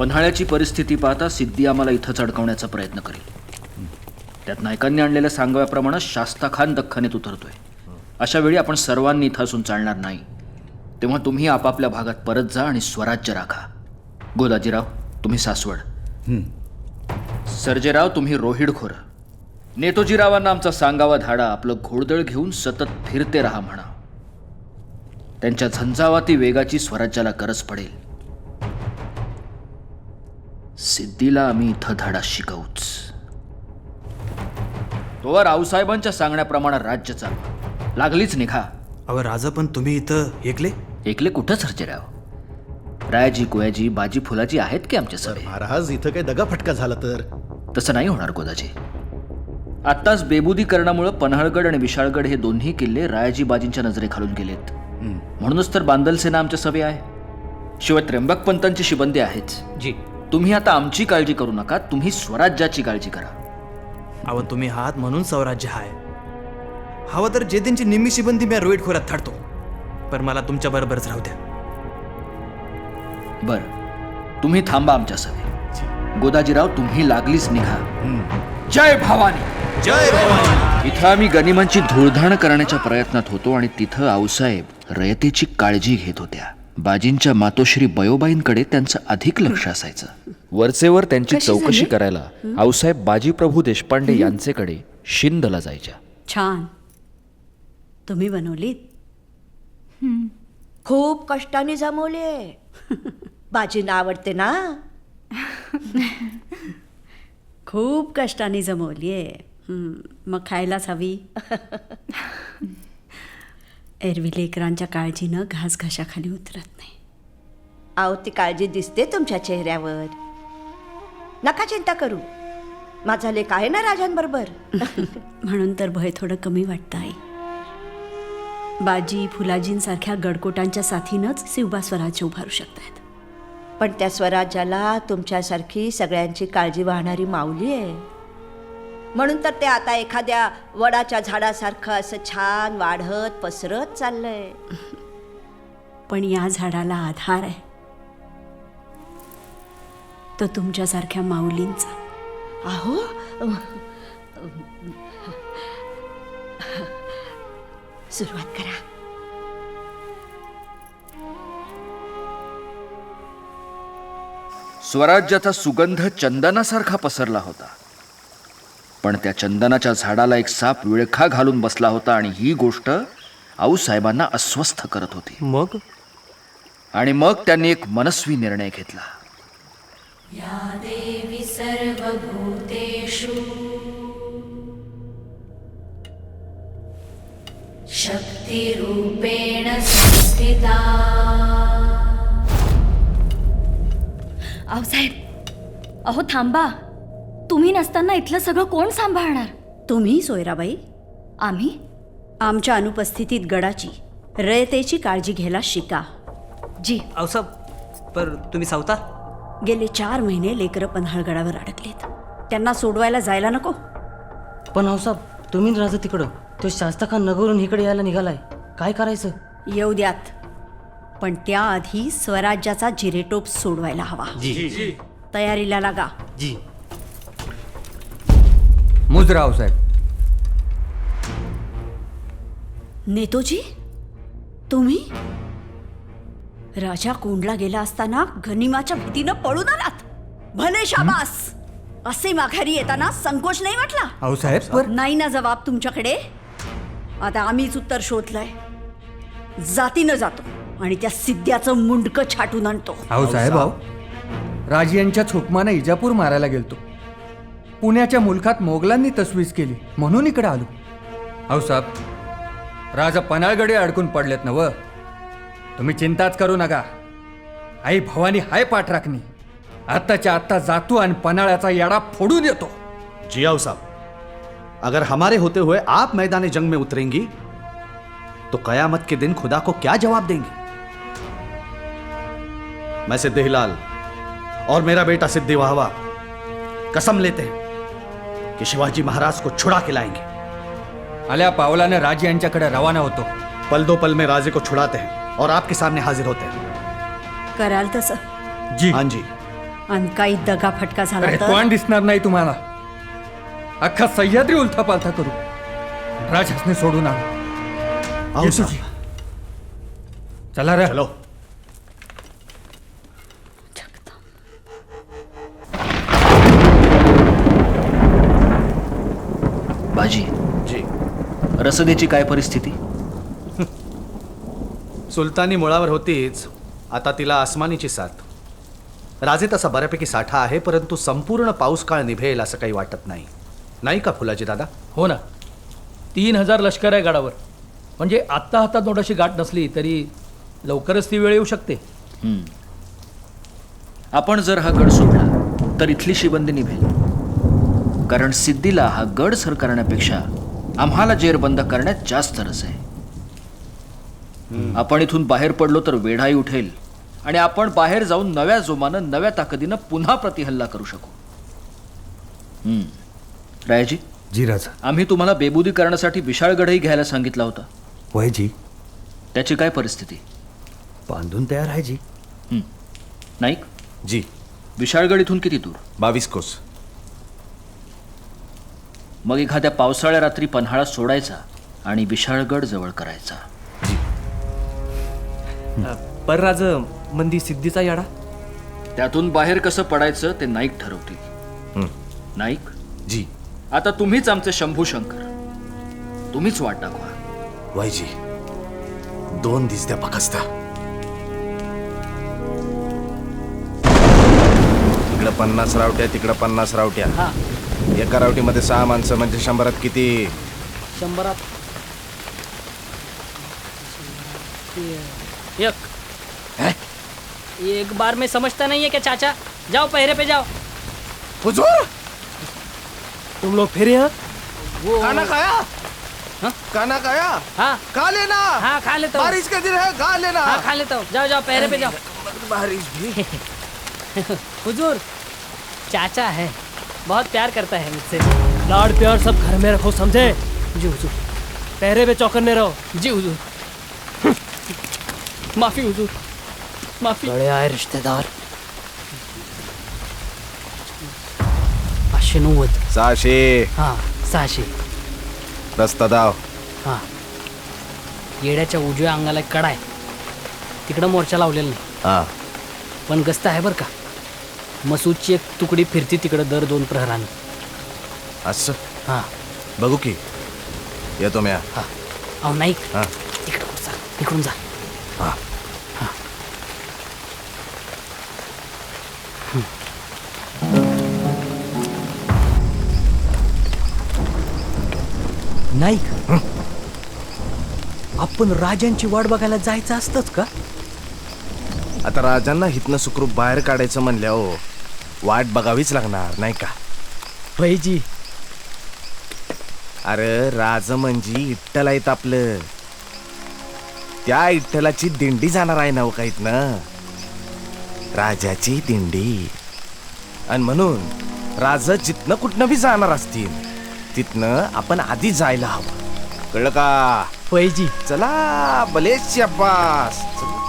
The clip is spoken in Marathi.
पन्हाळ्याची परिस्थिती पाहता सिद्धी आम्हाला इथंच अडकवण्याचा प्रयत्न करेल. त्यात नायकांनी आणलेल्या सांगव्याप्रमाणे शास्ता खान दख्खनेत उतरतोय. अशा वेळी आपण सर्वांनी इथं असून चालणार नाही. तेव्हा तुम्ही आपापल्या भागात परत जा आणि स्वराज्य राखा. गोदाजीराव तुम्ही सासवड. सर्जेराव तुम्ही रोहिडखोर. नेतोजीरावांना आमचा सांगावा धाडा आपलं घोडदळ घेऊन सतत फिरते राहा म्हणा. त्यांच्या झंझावाती वेगाची स्वराज्याला गरज पडेल. सिद्धीला आम्ही इथं धाडा शिकवूच. तोवर आऊसाहेबांच्या सांगण्याप्रमाणे राज्य चालवा लागलीच निघा. अहो राजा पण तुम्ही इथं एकले? एकले कुठं सर्जेराव? रायाजी कोयाजी बाजी फुलाजी आहेत की आमच्या सभे? महाराज इथं काही दगाफटका झाला तर? तसं नाही होणार गोदाजी. आत्ताच बेबुदीकरणामुळं पन्हाळगड आणि विशाळगड हे दोन्ही किल्ले रायाजी बाजींच्या नजरेखालून गेलेत. म्हणूनच तर बांदल सेना आमच्या सभे आहे. शिवाय त्र्यंबक पंतांची शिबंदी आहेच. जी. तुम्ही आता आमची काळजी करू नका तुम्ही स्वराज्याची काळजी करा. अहो तुम्ही हात म्हणून स्वराज्य हाय. हवं तर जेदींची निम्मी शिबंदी मी रोहित खोऱ्यात थाडतो पण मला तुमच्या बरोबरच राहू द्या. बर. तुम्ही थांबा आमच्या सभे गोदाजीराव तुम्ही लागलीच निघा. जय भवानी! जय भवानी! इथं आम्ही गनिमांची धुळधाण करण्याच्या प्रयत्नात होतो आणि तिथं आऊसाहेब रयतेची काळजी घेत होत्या. बाजींच्या मातोश्री बयोबाईंकडे त्यांचं अधिक लक्ष असायचं. वरचेवर त्यांची कशी चौकशी झाली? करायला आऊसाहेब बाजीप्रभू देशपांडे यांचेकडे शिंदला जायच्या. छान. तुम्ही बनवलीत? खूप कष्टाने जमवले. बाजींना आवडते ना? खूप कष्टाने जमवली आहे मग खायलाच हवी. एरवी लेकरांच्या काळजीनं घास घशाखाली उतरत नाही. आहो ती काळजी दिसते तुमच्या चेहऱ्यावर. नका चिंता करू. माझा लेख आहे ना राजांबरोबर? म्हणून तर भय थोडं कमी वाटतं आई. बाजी फुलाजींसारख्या गडकोटांच्या साथीनंच शिवबा स्वराज्य उभारू शकतात पण त्या स्वराज्याला तुमच्यासारखी सगळ्यांची काळजी वाहणारी माऊली आहे. म्हणून तर ते आता एखाद्या वडाच्या झाडासारखं असं छान वाढत पसरत चाललंय. पण या झाडाला आधार आहे. तो तुमच्यासारख्या माऊलींचा. अहो सुरुवात करा. स्वराज्याचा सुगंध चंदनासारखा पसरला होता. पण त्या चंदनाच्या झाडाला एक साप विळखा घालून बसला होता आणि ही गोष्ट आऊसाहेबांना अस्वस्थ करत होती. मग? आणि मग त्यांनी एक मनस्वी निर्णय घेतला. शक्तिरूपेण संस्थिता। आऊसाहेब अहो थांबा. तुम्ही नसताना इथलं सगळं कोण सांभाळणार? तुम्ही सोयराबाई. आम्ही? आमच्या अनुपस्थितीत गडाची रयतेची काळजी घ्यायला शिका. जी. अवसा पर तुम्ही सावता? गेले चार महिने लेकरं पन्हाळगडावर अडकलेत. त्यांना सोडवायला जायला नको. पण हौसाब तुम्ही राजा तिकडं. तो शास्ताखान नगरून इकडे यायला निघालाय. काय करायचं? येऊ द्यात. पण त्याआधी स्वराज्याचा जिरेटोप सोडवायला हवा. जी. तयारीला लागा. जी. मुजराव साहेब नेतोजी? तुम्ही? राजा कोंडला गेला असताना गनिमाच्या भीतीनं पळून आलात. भले शाबास. असे माघारी येताना संकोच नाही वाटला? अहो साहेब पर नाही ना जबाब तुमच्याकडे. आता आम्हीच उत्तर शोधलंय. जातीनं जातो आणि त्या सिद्ध्याचं मुंडकं छाटून आणतो. अहो साहेब अहो राज यांच्या हुकमानं इजापूर मारायला गेलतो. पुण्याच्या मुलखात मोगलांनी तसवीज केली. म्हणून इकडे आलो. अहो साहेब राजा पनाळगडे अडकून पडलेत ना व तुम्ही चिंताच करू नका. आई भवानी हाय पाठ राखणी. आत्ताच्या आत्ता जातो आणि पनाळ्याचा याडा फोडून येतो. जियाऊ साहब अगर हमारे होते हुए आप मैदान जंग में उतरेंगी तो कयामत के दिन खुदा को क्या जवाब देंगे? मैं सिद्धि हिलाल और मेरा बेटा सिद्धि वाहवा कसम लेते हैं। कि शिवाजी महाराज को छुड़ा के लाएंगे। आल्या पावलानं राज यांच्याकडे रवाना होतो। पल दो पल में राजे को छुड़ाते हैं और आपके सामने हाजिर होते हैं। कराल तसं जी। हाँ जी। आणि काही दगाफटका झाला अरे तर? तोंड दिसणार नाही तुम्हाला? अख्खा सह्याद्री उलथा पालथा करू। राजासने सोडून आणू आओ साहब जी. चला रे। चलो। बाजी जी. रसदेची काय परिस्थिती? सुलतानी मुळावर होतीच आता तिला आसमानीची साथ. राजे तसा बऱ्यापैकी साठा आहे परंतु संपूर्ण पाऊस काळ निभेल असं काही वाटत नाही. नाही का फुलाजी दादा? हो ना. तीन हजार लष्कर आहे गडावर. म्हणजे आत्ता हातात नोटाशी गाठ नसली तरी लवकरच ती वेळ येऊ शकते. आपण जर हा गड सोडला तर इथली शिबंदी निभेल. कारण सिद्धीला हा गड सर करण्यापेक्षा आम्हाला जेरबंद करण्यात जास्त रस आहे. आपण इथून बाहेर पडलो तर वेढाई उठेल आणि आपण बाहेर जाऊन नव्या जोमानं नव्या ताकदीनं पुन्हा प्रतिहल्ला करू शकू. हम्म. रायाजी? जी राजा. आम्ही तुम्हाला बेबुदी करण्यासाठी विशाळगडही घ्यायला सांगितला होता. वय जी त्याची काय परिस्थिती? बांधून तयार आहे जी. हम्म. नाईक? जी. विशाळगड इथून किती दूर? बावीस कोस. मग एखाद्या पावसाळ्या रात्री पन्हाळा सोडायचा आणि विशाळगड जवळ करायचा. पर राज मंदी सिद्धीचा याडा? त्यातून बाहेर कसं पडायचं ते नाईक ठरवतील. नाईक? जी. आता तुम्हीच आमचे शंभू शंकर. तुम्हीच वाट दाखवा. वय जी दोन दिस द्या पकसता इकडं पन्नास रावट्या तिकडं पन्नास रावट्या. एका रावटीमध्ये सहा माणसं म्हणजे शंभरात किती? शंभरात. एक. एक बार में समझता नहीं है क्या चाचा? जाओ पहरे पे जाओ. हुजूर! तुम लोग फिर यहाँ वो खाना खाया? हाँ? खाना खाया? हाँ। खा लेना। हाँ खा लेता हूँ। बारिश का दिन है खा लेना। हाँ खा लेता हूँ। जाओ जाओ पहरे पे जाओ। बारिश भी। हुजूर चाचा है। बहुत प्यार करता है मुझसे। लाड प्यार सब घर में रखो समझे? जी हुजूर। पहरे पे चौकन्ने रहो। जी हुजूर। माफी हुजूर। माफी। बड़े आए रिश्तेदार। पाचशे नव्वद सहाशे हां सहाशे रस्ता दाव हां। येड्याच्या उजव्या अंगाला एक कडा आहे तिकडं मोर्चा लावलेला नाही। हा। पण गस्त आहे बरं का? मसूदची एक तुकडी फिरती तिकडं दर दोन प्रहराने. असं? हां. बघू की. येतो म्या. हां. अहो नाही हा. जा. इकडून जा. हा. नाईक. आपण राजांची वाट बघायला जायचं असतंच का? आता राजांना हितनं सुखरूप बाहेर काढायचं म्हणल्या हो वाट बघावीच लागणार नाही का? भाईजी. अरे राज म्हणजे इट्टल आहेत आपलं. त्या इट्टलाची दिंडी जाणार आहे ना हो का इथनं? राजाची दिंडी. आणि म्हणून राज जिथनं कुठनं बी जाणार असतील तिथनं आपण आधी जायला हवं. कळलं का? भाईजी. चला बलेच अब्बास चला